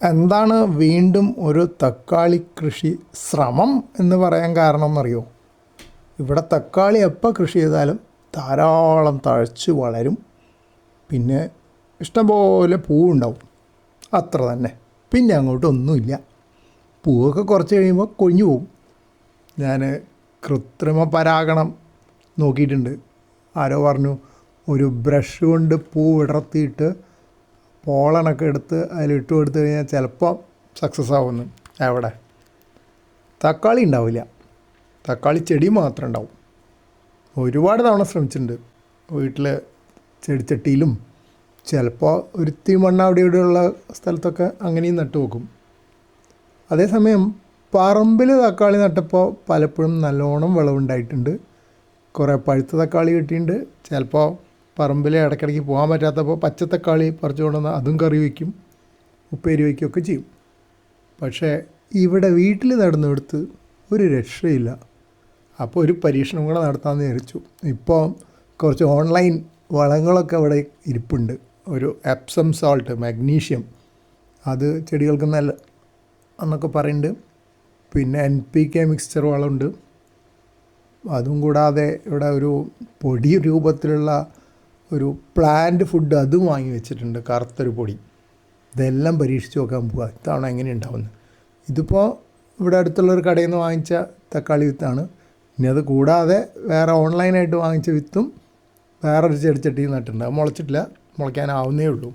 എന്താണ് വീണ്ടും ഒരു തക്കാളി കൃഷി ശ്രമം എന്ന് പറയാൻ കാരണം എന്നറിയോ ഇവിടെ തക്കാളി എപ്പോൾ കൃഷി ചെയ്താലും ധാരാളം തഴച്ച് വളരും. പിന്നെ ഇഷ്ടംപോലെ പൂവുണ്ടാവും. അത്ര തന്നെ. പിന്നെ അങ്ങോട്ട് ഒന്നുമില്ല പൂവൊക്കെ കുറച്ച് കഴിയുമ്പോൾ കൊഴിഞ്ഞു പോകും ഞാൻ കൃത്രിമ പരാഗണം നോക്കിയിട്ടുണ്ട്. ആരോ പറഞ്ഞു ഒരു ബ്രഷ് കൊണ്ട് പൂ വിടർത്തിയിട്ട് പോളനൊക്കെ എടുത്ത് അതിലിട്ട് കൊടുത്തു കഴിഞ്ഞാൽ ചിലപ്പോൾ സക്സസ് ആവുന്നു എവിടെ? തക്കാളി ഉണ്ടാവില്ല. തക്കാളി ചെടി മാത്രം ഉണ്ടാവും. ഒരുപാട് തവണ ശ്രമിച്ചിട്ടുണ്ട്. വീട്ടിൽ ചെടിച്ചട്ടിയിലും ചിലപ്പോൾ ഒരു മണ്ണ് അവിടെ ഇവിടെയുള്ള സ്ഥലത്തൊക്കെ അങ്ങനെയും നട്ടു വെക്കും. അതേസമയം പറമ്പിൽ തക്കാളി നട്ടപ്പോൾ പലപ്പോഴും നല്ലോണം വിളവുണ്ടായിട്ടുണ്ട്. കുറേ പഴുത്ത തക്കാളി കിട്ടിയിട്ടുണ്ട്. ചിലപ്പോൾ പറമ്പിൽ ഇടയ്ക്കിടയ്ക്ക് പോകാൻ പറ്റാത്തപ്പോൾ പച്ചത്തക്കാളി പറിച്ചു കൊണ്ടുവന്ന് അതും കറി വയ്ക്കും ഉപ്പേരി വയ്ക്കുകയൊക്കെ ചെയ്യും. പക്ഷേ ഇവിടെ വീട്ടിൽ നടന്നെടുത്ത് ഒരു രക്ഷയില്ല. അപ്പോൾ ഒരു പരീക്ഷണം കൂടെ നടത്താമെന്ന് വിചാരിച്ചു. ഇപ്പോൾ കുറച്ച് ഓൺലൈൻ വളങ്ങളൊക്കെ അവിടെ ഇരിപ്പുണ്ട്. ഒരു എപ്സം സോൾട്ട് മാഗ്നീഷ്യം അത് ചെടികൾക്ക് നല്ല എന്നൊക്കെ പറയുന്നുണ്ട്. പിന്നെ എൻ പി കെ മിക്സ്ചർ വളമുണ്ട്. അതും കൂടാതെ ഇവിടെ ഒരു പൊടി രൂപത്തിലുള്ള ഒരു പ്ലാന്റ് ഫുഡ് അതും വാങ്ങി വെച്ചിട്ടുണ്ട് കറുത്തൊരു പൊടി. ഇതെല്ലാം പരീക്ഷിച്ച് നോക്കാൻ പോവുക ഇത്തവണ എങ്ങനെ ഉണ്ടാവുന്നത് ഇതിപ്പോൾ ഇവിടെ അടുത്തുള്ള ഒരു കടയിൽ നിന്ന് വാങ്ങിച്ച തക്കാളി വിത്താണ്. ഇനി അത് കൂടാതെ വേറെ ഓൺലൈനായിട്ട് വാങ്ങിച്ച വിത്തും വേറൊരു ചെടിച്ചട്ടിയിൽ നട്ടിട്ടുണ്ട്. അത് മുളച്ചിട്ടില്ല. മുളയ്ക്കാനാവുന്നേ ഉള്ളൂ.